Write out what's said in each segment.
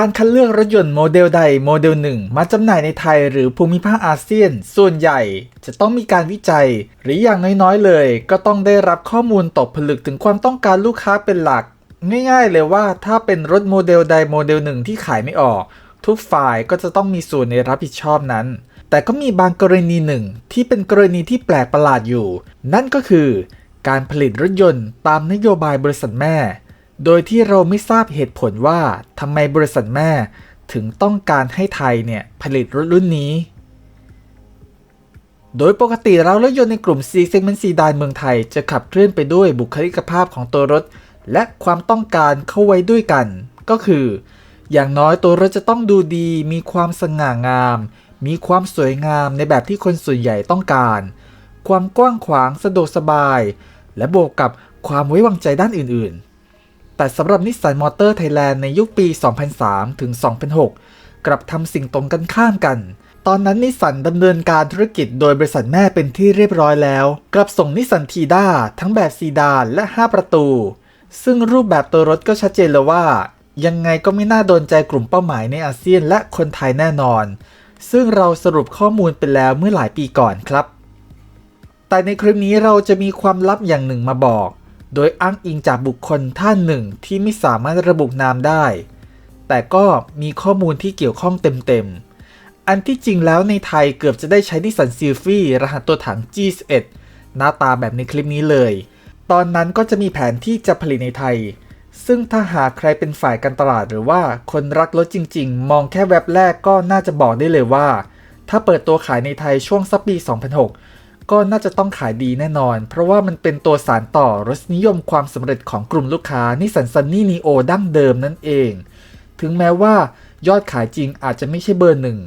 การคัดเลือกรถยนต์โมเดลใดโมเดลหนึ่ง มาจำหน่ายในไทยหรือภูมิภาคอาเซียน ส่วนใหญ่จะต้องมีการวิจัย หรืออย่างน้อยๆเลย ก็ต้องได้รับข้อมูลตกผลึกถึงความต้องการลูกค้าเป็นหลัก ง่ายๆเลยว่าถ้าเป็นรถโมเดลใดโมเดลหนึ่งที่ขายไม่ออก ทุกฝ่ายก็จะต้องมีส่วนในรับผิดชอบนั้น แต่ก็มีบางกรณีหนึ่ง ที่เป็นกรณีที่แปลกประหลาดอยู่ นั่นก็คือ การผลิตรถยนต์ตามนโยบายบริษัทแม่ โดยที่เราไม่ทราบเหตุผลว่าทำไมบริษัทแม่ถึงต้องการให้ไทยเนี่ยผลิตรถรุ่นนี้ โดยปกติแล้วรถยนต์ในกลุ่ม C segment sedan เมืองไทยจะขับเคลื่อนไปด้วยบุคลิกภาพของตัวรถ และความต้องการเข้าไว้ด้วยกัน ก็คือ อย่างน้อยตัวรถจะต้องดูดี มีความสง่างาม มีความสวยงามในแบบที่คนส่วนใหญ่ต้องการ ความกว้างขวางสะดวกสบาย และบวกกับความไว้วางใจด้านอื่นๆ แต่สำหรับนิสสันมอเตอร์ไทยแลนด์ในยุคปี 2003 ถึง 2006 กลับทำสิ่งตรงกันข้ามกัน ตอนนั้นนิสสันดำเนินการธุรกิจโดยบริษัทแม่เป็นที่เรียบร้อยแล้ว กลับส่งนิสสันทีด้าทั้งแบบซีดานและ 5 ประตู ซึ่งรูปแบบตัวรถก็ชัดเจนเลยว่า ยังไงก็ไม่น่าโดนใจกลุ่มเป้าหมายในอาเซียนและคนไทยแน่นอน ซึ่งเราสรุปข้อมูลไปแล้วเมื่อหลายปีก่อนครับ แต่ในคลิปนี้เราจะมีความลับอย่างหนึ่งมาบอก โดยอ้างอิงจากบุคคลท่านหนึ่งที่ไม่สามารถระบุนามได้ แต่ก็มีข้อมูลที่เกี่ยวข้องเต็มๆ อันที่จริงแล้วในไทยเกือบจะได้ใช้นิสสันซิลฟี่รหัสตัวถัง G11 หน้าตาแบบในคลิปนี้เลย ตอนนั้นก็จะมีแผนที่จะผลิตในไทย ซึ่งถ้าหากใครเป็นฝ่ายการตลาดหรือว่าคนรักรถจริง ๆ มองแค่แว็บแรกก็น่าจะบอกได้เลยว่า ถ้าเปิดตัวขายในไทยช่วงสักปี 2006 ก็น่าจะต้องขายดีแน่นอน เพราะว่ามันเป็นตัวสารต่อรสนิยมความสำเร็จของกลุ่มลูกค้านิสสันซันนี่นีโอดั้งเดิมนั่นเอง ถึงแม้ว่ายอดขายจริงอาจจะไม่ใช่เบอร์หนึ่ง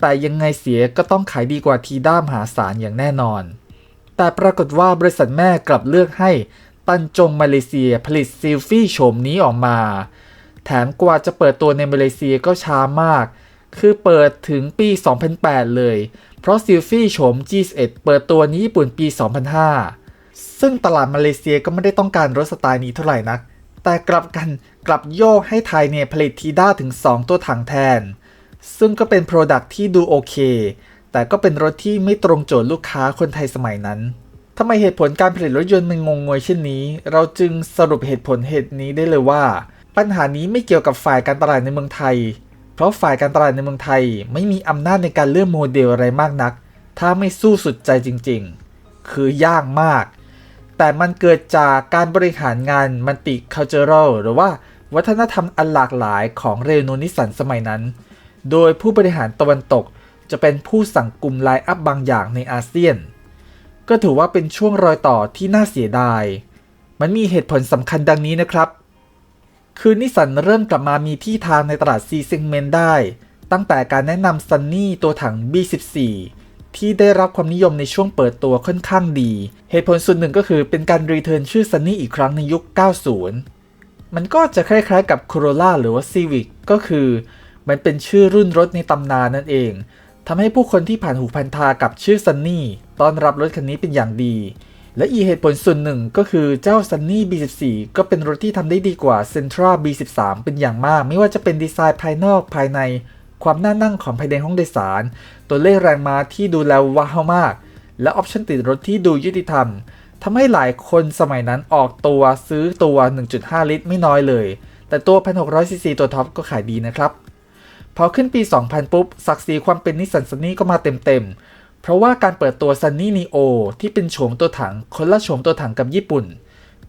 แต่ยังไงเสียก็ต้องขายดีกว่าทีด้ามหาศาลอย่างแน่นอน แต่ปรากฏว่าบริษัทแม่กลับเลือกให้ตันจงมาเลเซียผลิตซิลฟี่โฉมนี้ออกมา แถมกว่าจะเปิดตัวในมาเลเซียก็ช้ามาก คือเปิดถึงปี 2008 เลย ราะซิลฟี่โฉม G11 เปิดตัวในญี่ปุ่นปี 2005 ซึ่งตลาดมาเลเซียก็ไม่ได้ต้องการรถสไตล์นี้เท่าไหร่นัก แต่กลับกันกลับโยกให้ไทยเนี่ยผลิตทีด้าถึง 2 ตัวถังแทน ซึ่งก็เป็นโปรดักที่ดูโอเค แต่ก็เป็นรถที่ไม่ตรงโจทย์ลูกค้าคนไทยสมัยนั้นทำไมเหตุผลการผลิตรถยนต์มันงงงวยเช่นนี้ เราจึงสรุปเหตุผลเหตุนี้ได้เลยว่า ปัญหานี้ไม่เกี่ยวกับฝ่ายการตลาดในเมืองไทย เพราะฝ่ายการตลาดในเมืองไทยไม่มีอำนาจในการเลือกโมเดลอะไรมากนัก ถ้าไม่สู้สุดใจจริงๆ คือยากมาก แต่มันเกิดจากการบริหารงานมันติคัลเจอรัลหรือว่าวัฒนธรรมอันหลากหลายของเรโนนิสันสมัยนั้น โดยผู้บริหารตะวันตกจะเป็นผู้สั่งกลุ่มไลน์อัพบางอย่างในอาเซียน ก็ถือว่าเป็นช่วงรอยต่อที่น่าเสียดาย มันมีเหตุผลสำคัญดังนี้นะครับ คือนิสสันเริ่มกลับมามีที่ทางในตลาด C segment ได้ ตั้งแต่การแนะนำซันนี่ตัวถัง B14 ที่ได้รับความนิยมในช่วงเปิดตัวค่อนข้างดี เหตุผลส่วนหนึ่งก็คือเป็นการรีเทิร์นชื่อซันนี่อีกครั้งในยุค 90 มันก็จะคล้ายๆกับ Corolla หรือว่า Civic ก็คือ มันเป็นชื่อรุ่นรถในตำนานนั่นเองทำให้ผู้คนที่ผ่านหูพันทากับชื่อซันนี่ต้อนรับรถคันนี้เป็นอย่างดี และอีเหตุผลส่วนหนึ่งก็คือเจ้า Sunny B14 ก็เป็นรถที่ทำได้ดีกว่า Sentra B13 เป็นอย่างมาก ไม่ว่าจะเป็นดีไซน์ภายนอกภายใน ความน่านั่งของภายในห้องโดยสาร ตัวเลขแรงม้าที่ดูแล้วว้าวมาก และออปชั่นติดรถที่ดูยุติธรรมทำให้หลายคนสมัยนั้นออกตัวซื้อตัว 1.5 ลิตรไม่น้อยเลย แต่ตัว 1,600ซีซีตัวท็อปก็ขายดีนะครับ พอขึ้นปี 2000 ปุ๊บศักดิ์ศรีความเป็นนิสสันซันนี่ก็มาเต็มๆ ราะว่าการเปิดตัว Sunny Neo ที่เป็นโฉมตัวถังคนละโฉมตัวถังกับญี่ปุ่น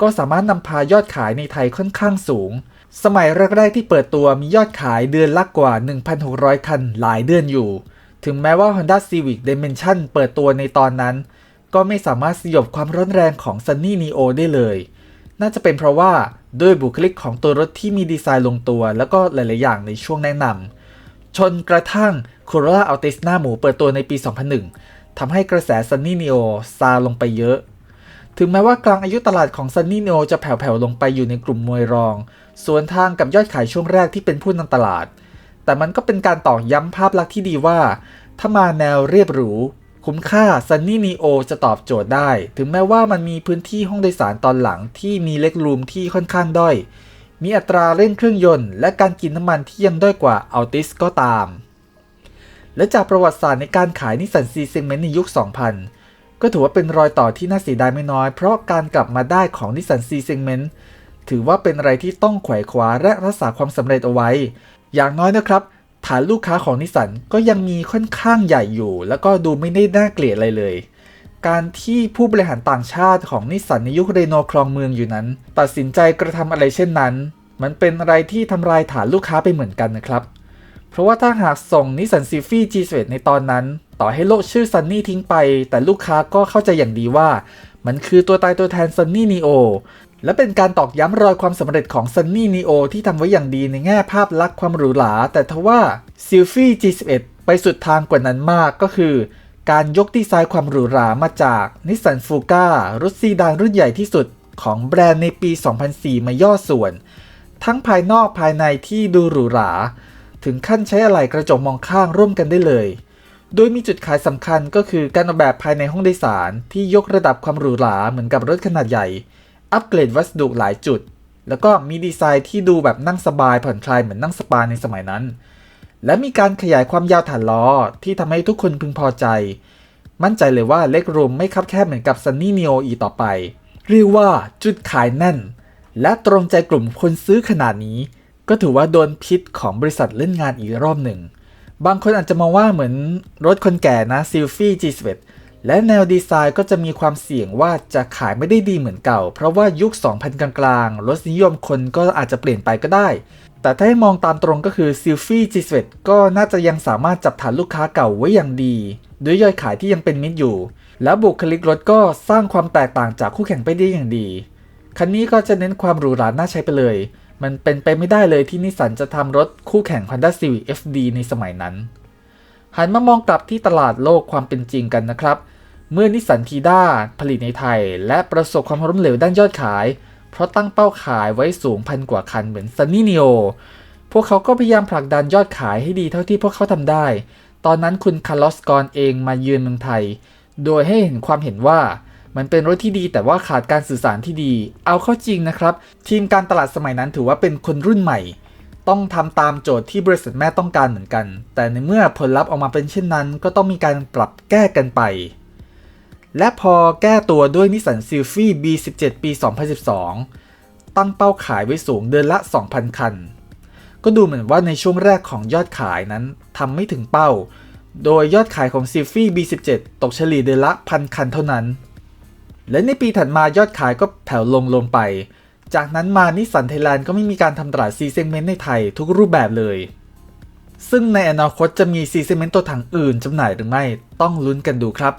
ก็สามารถนำพายอดขายในไทยค่อนข้างสูง สมัยแรกๆที่เปิดตัวมียอดขายเดือนละกว่า 1,600 คันหลายเดือนอยู่ ถึงแม้ว่า Honda Civic Dimension เปิดตัวในตอนนั้น ก็ไม่สามารถสยบความร้อนแรงของ Sunny Neo ได้เลย น่าจะเป็นเพราะว่าด้วยบุคลิกของตัวรถที่มีดีไซน์ลงตัว แล้วก็หลาย ๆ อย่างในช่วงแนะนำ จนกระทั่ง Corolla Altis หน้าหมูเปิดตัวในปี 2001 ทำให้กระแส Sunny Neo ซาลงไปเยอะ ถึงแม้ว่ากลางอายุตลาดของ Sunny Neo จะแผ่วๆลงไปอยู่ในกลุ่มมวยรอง สวนทางกับยอดขายช่วงแรกที่เป็นผู้นำตลาด แต่มันก็เป็นการตอกย้ำภาพลักษณ์ที่ดีว่า ถ้ามาแนวเรียบหรู คุ้มค่า Sunny Neo จะตอบโจทย์ได้ ถึงแม้ว่ามันมีพื้นที่ห้องโดยสารตอนหลังที่มีเล็กรูมที่ค่อนข้างด้อย มีอัตราเร่งเครื่องยนต์และการกินน้ำมันที่ยังด้อยกว่าอัลติสก็ตาม และจากประวัติศาสตร์ในการขายนิสสันซีเซงเมนในยุค 2000 ก็ถือว่าเป็นรอยต่อที่น่าเสียดายไม่น้อย เพราะการกลับมาได้ของนิสสันซีเซงเมนถือว่าเป็นอะไรที่ต้องไขว่คว้าและรักษาความสำเร็จเอาไว้ อย่างน้อยนะครับ ฐานลูกค้าของนิสสันก็ยังมีค่อนข้างใหญ่อยู่ แล้วก็ดูไม่ได้น่าเกลียดอะไรเลย การที่ผู้บริหารต่างชาติของนิสสันในยุคเรโนครองเมืองอยู่นั้น ตัดสินใจกระทำอะไรเช่นนั้น มันเป็นอะไรที่ทำลายฐานลูกค้าไปเหมือนกันนะครับ เพราะว่าถ้าหากส่งนิสสันซีฟี่ G11 ในตอนนั้น ต่อให้โลกชื่อซันนี่ทิ้งไป แต่ลูกค้าก็เข้าใจอย่างดีว่า มันคือตัวตายตัวแทนซันนี่นีโอและเป็นการตอกย้ำรอยความสำเร็จของซันนี่นีโอที่ทำไว้อย่างดีในแง่ภาพลักษณ์ความหรูหราแต่ทว่าซิลฟี่ G11 ไปสุดทางกว่านั้นมากก็คือ การยกดีไซน์ความหรูหรามาจากนิสสันฟูก้ารถซีดานรุ่นใหญ่ที่สุดของแบรนด์ในปี 2004 มาย่อส่วน ทั้งภายนอกภายในที่ดูหรูหรา ถึงขั้นใช้อะไหล่กระจกมองข้างร่วมกันได้เลย โดยมีจุดขายสำคัญก็คือการออกแบบภายในห้องโดยสารที่ยกระดับความหรูหราเหมือนกับรถขนาดใหญ่ อัปเกรดวัสดุหลายจุด แล้วก็มีดีไซน์ที่ดูแบบนั่งสบายผ่อนคลายเหมือนนั่งสปาในสมัยนั้น และมีการขยายความยาวฐานล้อที่ทำให้ทุกคนพึงพอใจ มั่นใจเลยว่าเล็กรูมไม่คับแคบเหมือนกับซันนี่เนโออีต่อไป เรียกว่าจุดขายแน่น และตรงใจกลุ่มคนซื้อขนาดนี้ ก็ถือว่าโดนพิษของบริษัทเล่นงานอีกรอบหนึ่ง บางคนอาจจะมองว่าเหมือนรถคนแก่นะ s i l f i G11 และแนวดีไซน์ก็จะมีความเสี่ยงว่าจะขายไม่ได้ดีเหมือนเก่า เพราะว่ายุค 2000 กลางๆรสนิยมคนก็อาจจะเปลี่ยนไปก็ได้ แต่ถ้าให้มองตามตรงก็คือ s i l f i G11 ก็น่าจะยังสามารถจับฐานลูกค้าเก่าไว้อย่างดี ด้วยยอดขายที่ยังเป็นมิตรอยู่ แล้วบุคลิกรถก็สร้างความแตกต่างจากคู่แข่งไปได้อย่างดี คันนี้ก็จะเน้นความหรูหราน่าใช้ไปเลย มันเป็นไปไม่ได้เลยที่นิสสันจะทำรถคู่แข่ง Honda Civic FD ในสมัยนั้น หันมามองกลับที่ตลาดโลกความเป็นจริงกันนะครับ เมื่อนิสสันทีด้าผลิตในไทย และประสบความล้มเหลวด้านยอดขาย เพราะตั้งเป้าขายไว้สูงพันกว่าคันเหมือน Sunny Neo พวกเขาก็พยายามผลักดันยอดขายให้ดีเท่าที่พวกเขาทำได้ ตอนนั้นคุณคาร์ลอสกอนเองมาเยือนเมืองไทย โดยให้เห็นความเห็นว่ามันเป็นรถที่ดีแต่ว่าขาดการสื่อสารที่ดี เอาเข้าจริงนะครับ ทีมการตลาดสมัยนั้นถือว่าเป็นคนรุ่นใหม่ ต้องทำตามโจทย์ที่บริษัทแม่ต้องการเหมือนกัน แต่ในเมื่อผลลัพธ์ออกมาเป็นเช่นนั้น ก็ต้องมีการปรับแก้กันไป และพอแก้ตัวด้วยนิสสันซิลฟี่ B17 ปี 2012 ตั้งเป้าขายไว้สูงเดือนละ 2,000 คัน ก็ดูเหมือนว่าในช่วงแรกของยอดขายนั้นทำไม่ถึงเป้า โดยยอดขายของ s i l f i B17 ตกเฉลี่ยเดือนละพันคันเท่านั้น และในปีถัดมายอดขายก็แผ่วลงลงไป จากนั้นมานิสสันไทยแลนด์ก็ไม่มีการทำตลาด C segment ในไทยทุกรูปแบบเลย ซึ่งในอนาคตจะมี C segment ตัวถังอื่นจำหน่ายหรือไม่ต้องลุ้นกันดูครับ